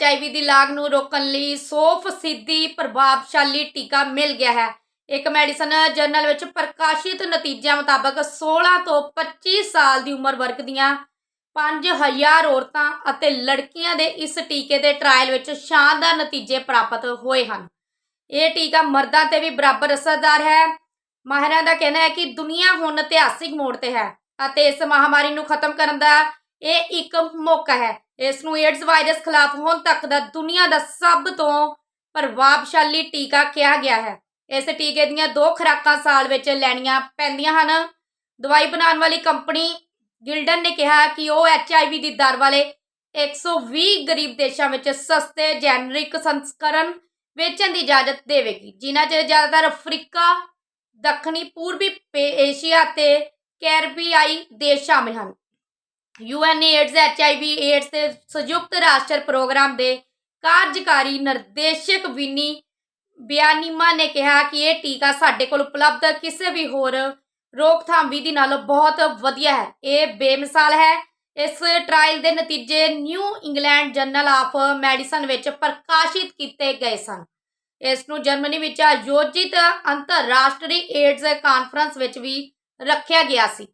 HIV ਦੀ ਲਾਗ ਨੂੰ ਰੋਕਣ ਲਈ 100% ਪ੍ਰਭਾਵਸ਼ਾਲੀ ਟੀਕਾ ਮਿਲ ਗਿਆ ਹੈ। ਇੱਕ ਮੈਡੀਸਨ ਜਰਨਲ ਵਿੱਚ ਪ੍ਰਕਾਸ਼ਿਤ ਨਤੀਜਿਆਂ ਮੁਤਾਬਕ 16 ਤੋਂ 25 ਸਾਲ ਦੀ ਉਮਰ ਵਰਗ ਦੀਆਂ 5000 ਔਰਤਾਂ ਅਤੇ ਲੜਕੀਆਂ ਦੇ ਇਸ ਟੀਕੇ ਦੇ ਟਰਾਇਲ ਵਿੱਚ ਸ਼ਾਨਦਾਰ ਨਤੀਜੇ ਪ੍ਰਾਪਤ ਹੋਏ ਹਨ। ਇਹ ਟੀਕਾ ਮਰਦਾਂ ਤੇ ਵੀ ਬਰਾਬਰ ਅਸਰਦਾਰ ਹੈ। ਮਾਹਿਰਾਂ ਦਾ ਕਹਿਣਾ ਹੈ ਕਿ ਦੁਨੀਆ ਹੁਣ ਇਤਿਹਾਸਿਕ ਮੋੜ ਤੇ ਹੈ ਅਤੇ ਇਸ ਮਹਾਮਾਰੀ ਨੂੰ ਖਤਮ ਕਰਨ ਦਾ ਇਹ ਇੱਕ ਮੌਕਾ ਹੈ। ਇਸ ਨੂੰ ਏਡਜ਼ ਵਾਇਰਸ ਖਿਲਾਫ ਹੁਣ ਤੱਕ ਦਾ ਦੁਨੀਆ ਦਾ ਸਭ ਤੋਂ ਪ੍ਰਭਾਵਸ਼ਾਲੀ ਟੀਕਾ ਕਿਹਾ ਗਿਆ ਹੈ। ਇਸ ਟੀਕੇ ਦੀਆਂ ਦੋ ਖੁਰਾਕਾਂ ਸਾਲ ਵਿੱਚ ਲੈਣੀਆਂ ਪੈਂਦੀਆਂ ਹਨ। ਦਵਾਈ ਬਣਾਉਣ ਵਾਲੀ ਕੰਪਨੀ ਗਿਲਡਨ ਨੇ ਕਿਹਾ ਕਿ ਉਹ ਐਚਆਈਵੀ ਦੀ ਦਰ ਵਾਲੇ 120 ਗਰੀਬ ਦੇਸ਼ਾਂ ਵਿੱਚ ਸਸਤੇ ਜੈਨਰਿਕ ਸੰਸਕਰਨ ਵੇਚਣ ਦੀ ਇਜਾਜ਼ਤ ਦੇਵੇਗੀ, ਜਿਨ੍ਹਾਂ 'ਚ ਜ਼ਿਆਦਾਤਰ ਅਫਰੀਕਾ, ਦੱਖਣੀ, ਪੂਰਬੀ ਪੇ- ਏਸ਼ੀਆ ਤੇ ਕੈਰਬੀਆਈ ਦੇਸ਼ ਸ਼ਾਮਿਲ ਹਨ। ਯੂਐਨ ਏਡਜ਼ ਐਚਆਈਵੀ ਏਡਜ਼ ਦੇ ਸੰਯੁਕਤ ਰਾਸ਼ਟਰ ਪ੍ਰੋਗਰਾਮ ਦੇ ਕਾਰਜਕਾਰੀ ਨਿਰਦੇਸ਼ਕ ਵਿਨੀ ਬਿਆਨੀਮਾ ਨੇ ਕਿਹਾ ਕਿ ਇਹ ਟੀਕਾ ਸਾਡੇ ਕੋਲ ਉਪਲਬਧ ਕਿਸੇ ਵੀ ਹੋਰ ਰੋਕਥਾਮ ਵਿਧੀ ਨਾਲੋਂ ਬਹੁਤ ਵਧੀਆ ਹੈ। ਇਹ ਬੇਮਿਸਾਲ ਹੈ। ਇਸ ਟ੍ਰਾਇਲ ਦੇ ਨਤੀਜੇ New England Journal of Medicine ਵਿੱਚ ਪ੍ਰਕਾਸ਼ਿਤ ਕੀਤੇ ਗਏ ਸਨ। ਇਸ ਨੂੰ ਜਰਮਨੀ ਵਿੱਚ ਆਯੋਜਿਤ ਅੰਤਰਰਾਸ਼ਟਰੀ ਏਡਜ਼ ਕਾਨਫਰੰਸ ਵਿੱਚ ਵੀ ਰੱਖਿਆ ਗਿਆ ਸੀ।